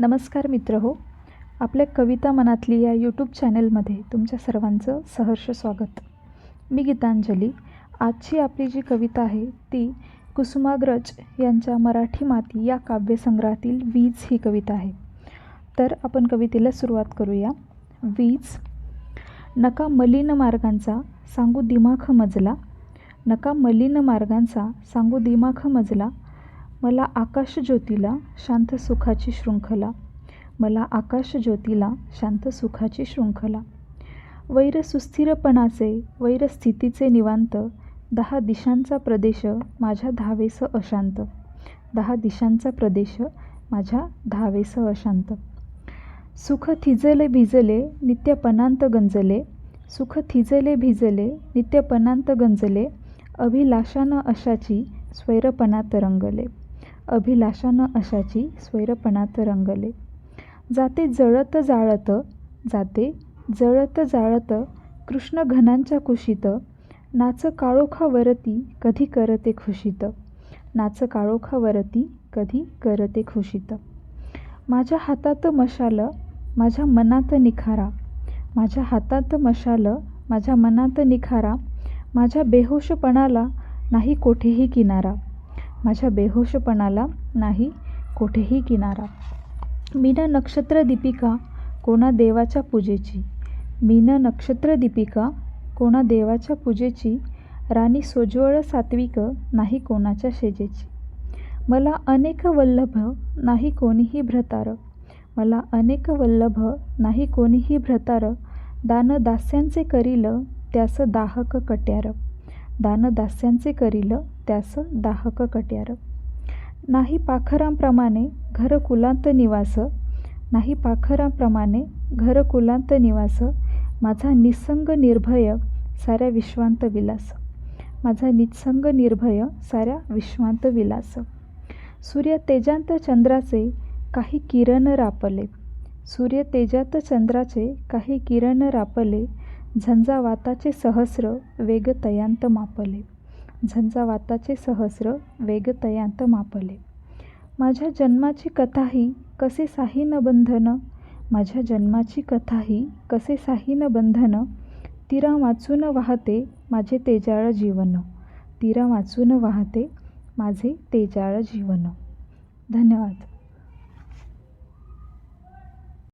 नमस्कार मित्र हो. आपल्या कविता मनातली या यूट्यूब चॅनलमध्ये तुमच्या सर्वांचं सहर्ष स्वागत. मी गीतांजली. आजची आपली जी कविता आहे ती कुसुमाग्रज यांच्या मराठी माती या काव्यसंग्रहातील वीज ही कविता आहे. तर आपण कवितेला सुरुवात करूया. वीज. नका मलिन मार्गांचा सांगू दिमाख मजला. नका मलिन मार्गांचा सांगू दिमाख मजला. मला आकाश ज्योतीला शांत सुखाची शृंखला. मला आकाश ज्योतीला शांत सुखाची शृंखला. वैर सुस्थिरपणाचे वैर स्थितीचे निवांत दहा दिशांचा प्रदेश माझ्या धावेस अशांत. दहा दिशांचा प्रदेश माझ्या धावेस अशांत. सुख थिजले भिजले नित्यपणांत गंजले. सुख थिजले भिजले नित्यपणांत गंजले. अभिलाषानं अशाची स्वैरपणात अभिलाषानं अशाची स्वैरपणात रंगले. जाते जळत जाळत जाते जळत जाळत कृष्ण घनांच्या कुशीत नाच काळोखावरती कधी करते खुशीत. नाच काळोखावरती कधी करते खुशीत. माझ्या हातात मशाल माझ्या मनात निखारा. माझ्या हातात मशाल माझ्या मनात निखारा. माझ्या बेहोशपणाला नाही कोठेही किनारा. माझ्या बेहोशपणाला नाही कोठेही किनारा. मीन नक्षत्र दीपिका कोणा देवाच्या पूजेची. मीन नक्षत्र दीपिका कोणा देवाच्या पूजेची. राणी सोज्वळ सात्विक नाही कोणाच्या शेजेची. मला अनेक वल्लभ नाही कोणीही भ्रतार. मला अनेक वल्लभ नाही कोणीही भ्रतार. दान दास्यांचे करील त्यास दाहक कट्यार. दानदास्यांचे करील त्यास दाहक कट्यार. नाही पाखरांप्रमाणे घरकुलांत निवास नाही पाखरांप्रमाणे घरकुलांत निवास माझा निस्संग निर्भय साऱ्या विश्वांत विलास. माझा निस्संग निर्भय साऱ्या विश्वांत विलास. सूर्य तेजांत चंद्राचे काही किरण रापले. सूर्य तेजात चंद्राचे काही किरण रापले. झंझावाताचे सहस्र वेगतयांत मापले. झंझावाताचे सहस्र वेगतयांत मापले. माझ्या जन्माची कथाही कसे साही न बंधन? माझ्या जन्माची कथाही कसे साही न बंधन? तिरा वाचून वाहते माझे तेजाळ जीवन. तिरा वाचून वाहते माझे तेजाळ जीवन. धन्यवाद.